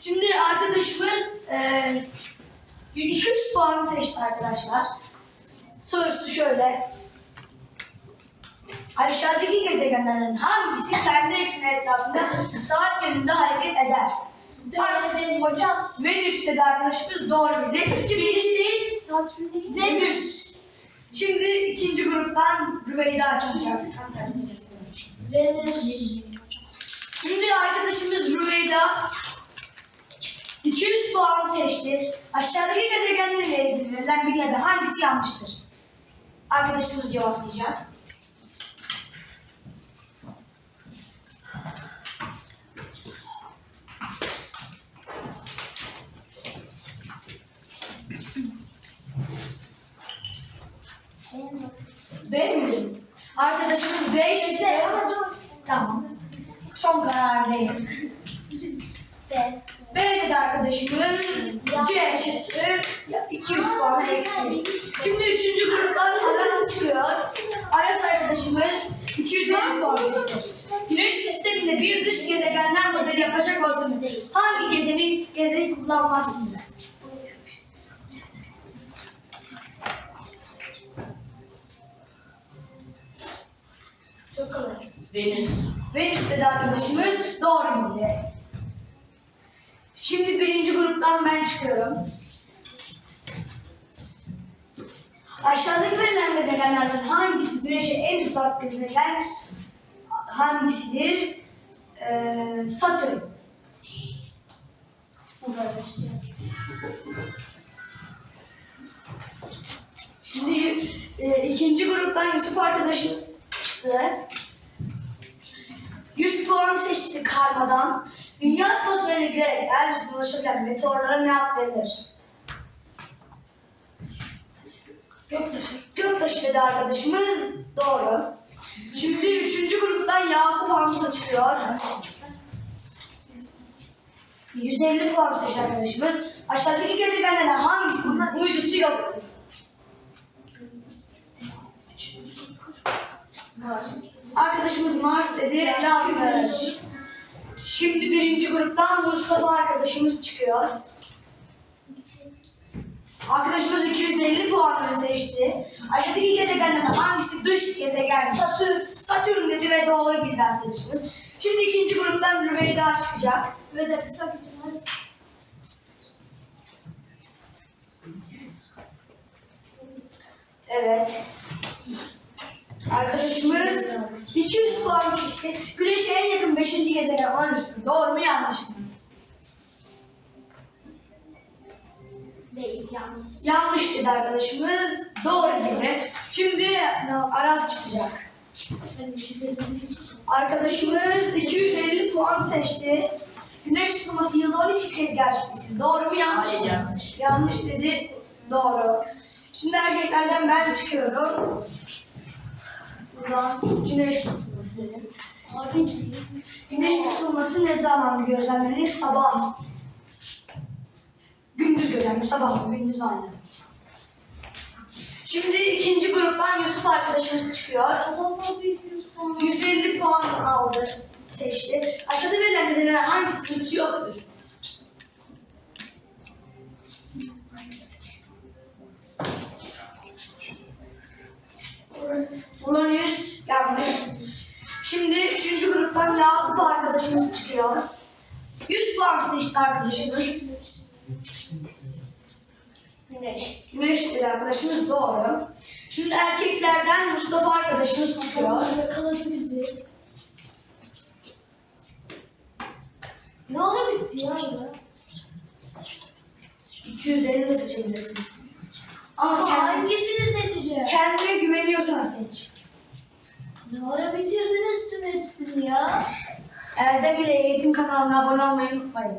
Şimdi arkadaşımız e, 3 puan seçti arkadaşlar. Sorusu şöyle. Aşağıdaki gezegenlerin hangisi kendi ekseni etrafında saat yönünde hareket eder? Dördüncü hocam. Venüs dedi arkadaşımız doğru bildi. Şimdi Venüs değil, Satürn değil. Venüs. Şimdi ikinci gruptan Rüveyda açacak. Venüs. Şimdi arkadaşımız Rüveyda puan seçti. Aşağıdaki gezegenlerle ilgili verilen bilgilerde hangisi yanlıştır? Arkadaşımız cevaplayacak. B mi? Arkadaşımız B şıkkı. Tamam. Son karar değil. Dedi arkadaşımız. C şıkkı. 200 puan eksi. Şimdi üçüncü gruptan Aras çıkıyor. Aras arkadaşımız 250 puan seçti. Güneş sisteminde bir dış gezegenler modeli yapacak olsanız hangi gezeni, gezeni kullanmazsınız? Çok kolay. Venüs. Venüs dedi arkadaşımız. Doğru bildi. Şimdi birinci gruptan ben çıkıyorum. Aşağıdaki verilen gezegenlerden hangisi Güneş'e en uzak gezegen hangisidir? Ee, Satürn. Şimdi e, ikinci gruptan Yusuf arkadaşımız çıktı. 100 puan seçti karmadan. Dünya atmosferine girerek yeryüzüne ulaşabilen meteorlara ne ad verilir? Göktaşı. Göktaşı dedi arkadaşımız. Doğru. Şimdi üçüncü gruptan Yakup Hamza çıkıyor. 150 puan seçti arkadaşımız. Aşağıdaki gezegenlerden hangisinin uydusu yoktur? Mars. Arkadaşımız Mars dedi. Yanlış. Şimdi birinci gruptan Mustafa arkadaşımız çıkıyor. Arkadaşımız 250 puanları seçti. Aşağıdaki gezegenlerden hangisi dış gezegen? Satürn. Satürn dedi ve doğru bildi arkadaşımız. Şimdi ikinci gruptan Rüveyda çıkacak. Ve de kısa bir. Evet. Arkadaşımız 200 puan seçti. Güneş'e en yakın 5. gezegen Uranüs. Doğru mu yanlış mı? Değil. Yalnız. Yanlış dedi arkadaşımız. Doğru dedi. Şimdi Aras çıkacak. Arkadaşımız 250 puan seçti. Güneş tutulması yılda 12 kez gerçekleşir. Doğru mu yanlış mı? Yanlış. Yanlış dedi. Doğru. Şimdi erkeklerden ben çıkıyorum. Buradan güneş tutulması dedim. Güneş tutulması ne zaman gözlemlenir? Sabah. Gündüz gözlemlenir. Sabah mı? Gündüz aynı. Şimdi ikinci gruptan Yusuf arkadaşımız çıkıyor. Adamlar büyük yüz puan. 150 puan aldı, seçti. Aşağıda verilen gezegenler hangi sıkıntısı yoktur? Uranüs gruptan Yakup arkadaşımız çıkıyor. 100 puan seçti arkadaşımız. Güneş. Güneş dedi arkadaşımız doğru. Şimdi erkeklerden Mustafa arkadaşımız çıkıyor. Yakaladı bizi. Ne ara bitti ya bu? 250 mi seçebilirsin? Ama hangisini seçeceğim? kendine güveniyorsan seç. Hepsini ya? Elde bile eğitim kanalına abone olmayı unutmayın.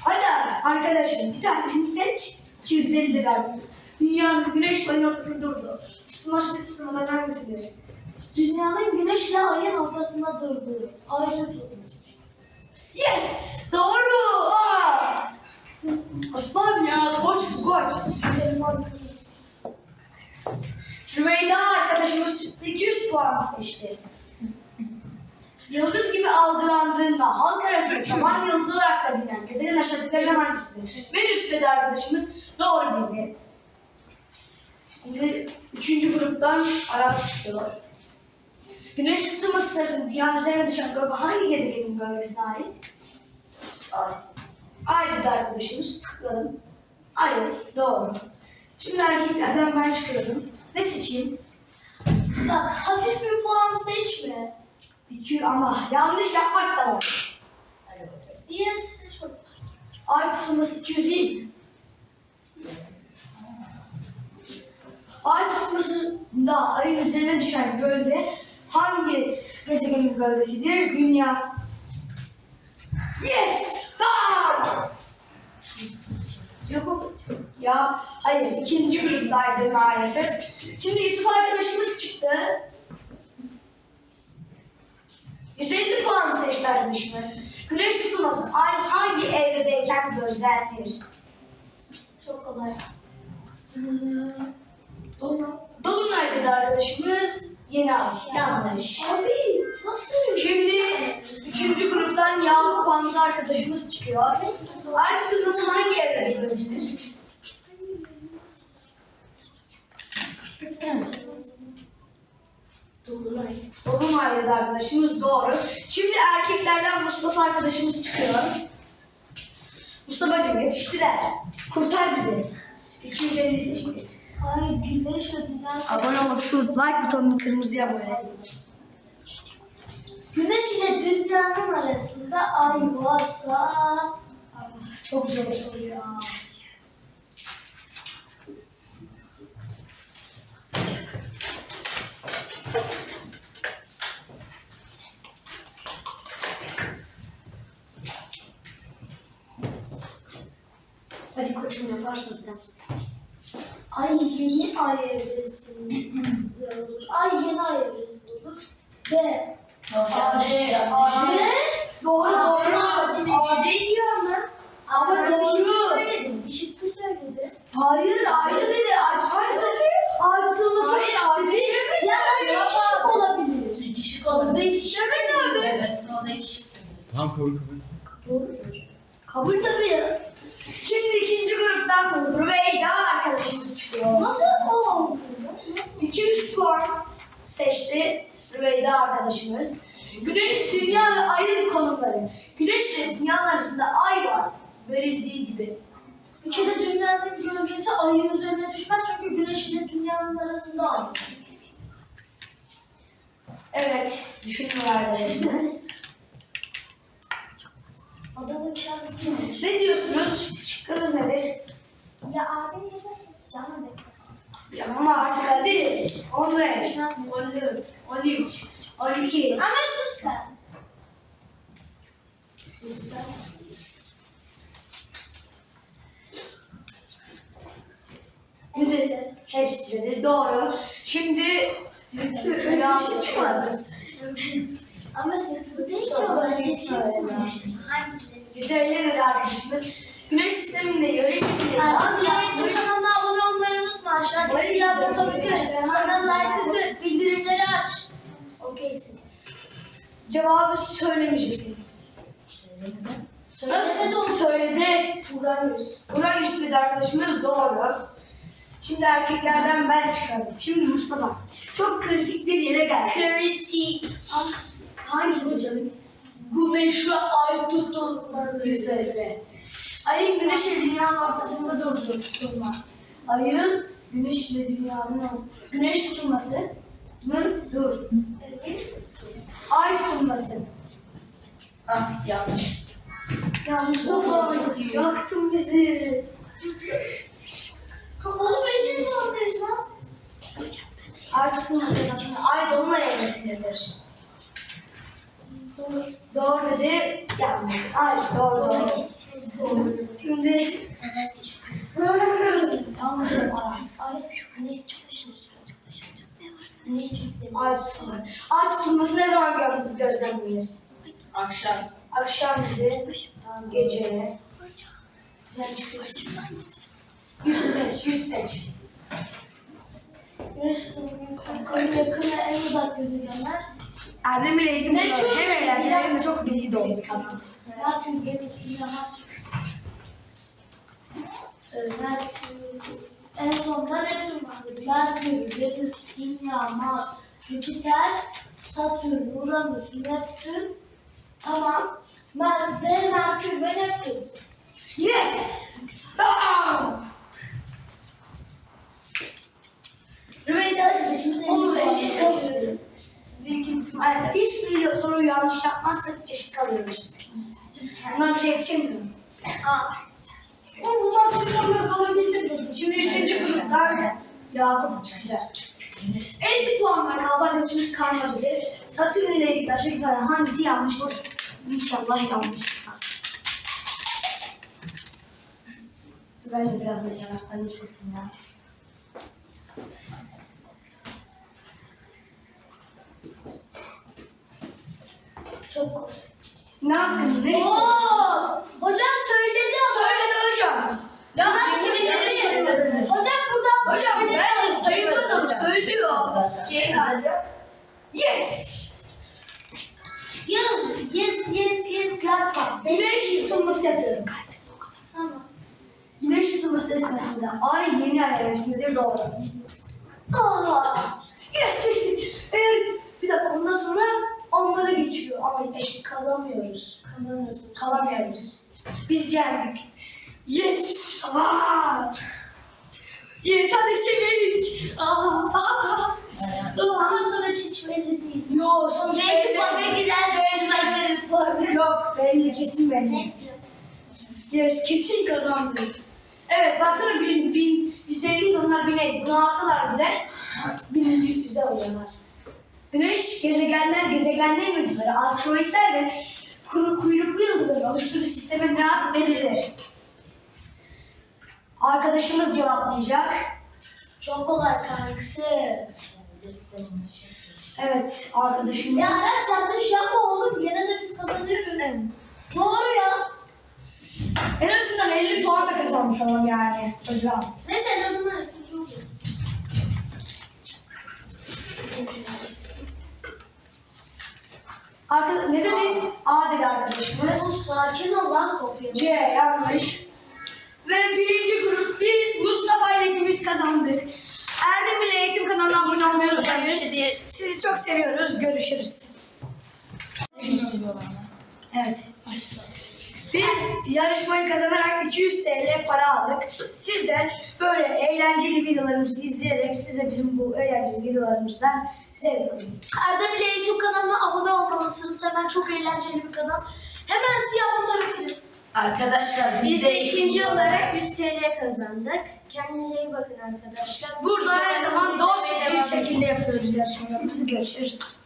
Hadi arkadaşım bir tanesini seç. 250 lira. Dünyanın güneş ayın ortasında durdu. Tutmaçlı tutulmadan hangisidir? Dünyanın güneşle ayın ortasında durduğu ay tutulması. Yes! Doğru! Aslan ya koç koç. Rümeyda arkadaşımız çıktı 200 puan seçti. yıldız gibi algılandığında halk arasında çoban yıldızı olarak da bilinen gezegen aşağıdakilerden hangisidir? Venüs dedi arkadaşımız. Doğru bildi. Şimdi üçüncü gruptan Aras çıkıyor. Güneş tutulması sırasında dünyanın üzerine düşen gölge hangi gezegenin gölgesine ait? Ay. Ay dedi arkadaşımız. Tıkladım. Ay doğru. Şimdi erkeklerden ben çıkıyorum. Ne seçeyim? Bak hafif bir puan seçme. İki ama yanlış yapmak da var. Diğer seç bak. Ay tutulması 220. Ay tutulmasında ayın üzerine düşen gölge hangi gezegenin gölgesidir? Dünya. Yes! Tamam! Yok ya hayır ikinci gruptaydı maalesef. Şimdi Yusuf arkadaşımız çıktı. 150 puan seçti arkadaşımız. Güneş tutulması ay hangi evredeyken gözlenir? Çok kolay. Dolunay. Dolunay dedi arkadaşımız. Yeni ay. Yanlış. Abi nasıl? Şimdi üçüncü gruptan Yakup Hamza arkadaşımız çıkıyor. Ay tutulması hangi evrede gözlenir? Dolunay. Dolunay dedi arkadaşımız doğru. Şimdi erkeklerden Mustafa arkadaşımız çıkıyor. Mustafa'cığım yetiştiler. Kurtar bizi. 250 seçtik. Ay güneş dünya. Abone olup şu like butonunu kırmızıya böyle. Güneş ile dünyanın arasında ay varsa Ah, çok zor soru ya. Sen. ay yeni ay evresinde olur. Ay yeni ay evresinde olur. Ve Yanlış yanlış. Doğru doğru. Ade diyorum ben. Ama bir şıkkı doğru. Bir şıkkı söyledi. Hayır ayrı dedi. Ay Ay tutulması Hayır, abi. Ya nasıl iki şık olabilir? İki şık olabilir. Ben iki şık Evet, evet, o da iki şık. Tamam kabul kabul. Kabul tabii ya. Şimdi ikinci gruptan Rüveyda arkadaşımız çıkıyor. Nasıl oldu? 200 puan seçti Rüveyda arkadaşımız. Güneş, Dünya ve Ay'ın konumları. Güneş ile Dünya arasında Ay var. Verildiği gibi. Bir kere dünyanın gölgesi ayın üzerine düşmez çünkü güneş ile dünyanın arasında ay. Evet, düşünün arkadaşımız. Adanın kendisi olmuş. Ne diyorsunuz? Şıkkınız nedir? Ya abi ne Sana bekle. Ya ama artık hadi. 15, 14, 13, 12. Ama sus sen. Sus sen. Hepsi. Hepsi dedi. Doğru. Şimdi yanlış çıkmadı. Ama sıkıntı değil ki o. İçine sunmuştum. Hangileri? Güzelliğe dedi arkadaşımız. Güneş sisteminde yöneticiliği Artık YouTube yapmış? kanalına. Aşağıdaki siyah butonu kır. Sana like'ı kır. Bildirimleri aç. Okeysin. Cevabı söylemeyeceksin. Söylemedi onu. Söyledi. Uranüs. Uranüs dedi arkadaşımız doğru. Şimdi erkeklerden ben çıkardım. Şimdi Mustafa. Çok kritik bir yere geldi. Kritik. Hangisi seçelim? Güneş ve ay tutulmalı. Güzel. Ayın güneş ile dünyanın ortasında tutulma. Ayın güneş ile dünyanın or- güneş tutulması mı? Dur. Ay tutulması. Ah, yanlış. Ya Mustafa yaktın bizi. Oğlum beşinci noktayız lan. Ay tutulması aslında ay dolunay evresindedir. Doğru. Doğru dedi. Yanlış. Ay doğru doğru. Şimdi yanlış yaparsın. Ay şu güneş çalışır. Güneş sistemi. Ay tutulması. Ay tutulması ne zaman gö- gözlemlenir? Akşam. Akşam dedi. Tamam, gece. Güzel çıkıyor. Yüz seç, yüz seç. Güneş sisteminin en yakın ve en uzak gezegenler. Erdemli Eğitim Ne Kanalı çok- hem eğlenceli hem de çok bilgi dolu bir kanal. Merkür Venüs yine Mars. Ee, Merkür. En sonunda Neptün vardı. Merkür, Venüs, Dünya, Mars, Jüpiter, Satürn, Uranüs, Neptün. Tamam. Mer ve Merkür ve Neptün. Yes! Aa! Rüveyda arkadaşımız kalıyoruz. Büyük ihtimalle hiçbir soruyu yanlış yapmazsak eşit kalıyoruz. Bundan bir şey yetişemiyorum. Aa. Soruyor doğru bilsin. Şimdi üçüncü gruptan Yakup çıkacak. 50 puan var kaldı arkadaşımız Karnöz'de. Satürn ile ilgili aşağı yukarı hangisi yanlıştır? İnşallah yanlış. Ben de biraz da yanaklarını hissettim ya. Çok Ne hakkında ne? Oo! Hocam söyledi ama. Söyledi hocam. Ya söyledi. de söylemedi. Hocam burada Hocam söyledi. ben sayılmaz ama söylüyor. Şey Yes! Yes, yes, yes, yes, Gladbach. Güneş tutulması yapıyorum. Tamam. Güneş tutulması esnasında ay yeni ay evresindedir doğru. Aa, yes geçtik. Eğer bir dakika ondan sonra onlara geçiyor ama eşit kalamıyoruz. Kalamıyoruz. Biz yendik. Yes! Aa! Yes hadi sevinç. Aa! Ama sonuç hiç belli değil. Yo sonuç Belki belli. bana girer, bunlar verir puanı. Yok belli kesin belli. Yes kesin kazandı. Evet baksana bin, bin, 150 onlar bine bunu alsalar bile bin yüze oluyorlar. Güneş, gezegenler, gezegenlerin uyduları, asteroidler ve kuru, kuyruklu yıldızların oluşturduğu sisteme ne ad verilir? Arkadaşımız cevaplayacak. Çok kolay kanksı. Evet arkadaşım. Ya sen yanlış yapma oğlum. Gene de biz kazanıyoruz. Doğru ya. En azından 50 puan da kazanmış olalım yani hocam. Neyse en azından ikinci olacağız. Arkadaş, ne dedi? A dedi arkadaşımız. Sakin ol lan kopya. C yanlış. Ve birinci grup biz Mustafa ile ikimiz kazandık. Erdem ile Eğitim kanalına abone olmayı unutmayın. Sizi çok seviyoruz. Görüşürüz. Evet. Başla. Biz yarışmayı kazanarak 200 TL para aldık. Siz de böyle eğlenceli videolarımızı izleyerek siz de bizim bu eğlenceli videolarımızdan zevk alın. Erdem ile YouTube kanalına abone olmalısınız. Hemen çok eğlenceli bir kanal. Hemen siyah butona gidin. Arkadaşlar biz de ikinci olarak 100 TL kazandık. Kendinize iyi bakın arkadaşlar. Burada her zaman dost bir şekilde yapıyoruz yarışmalarımızı. Görüşürüz.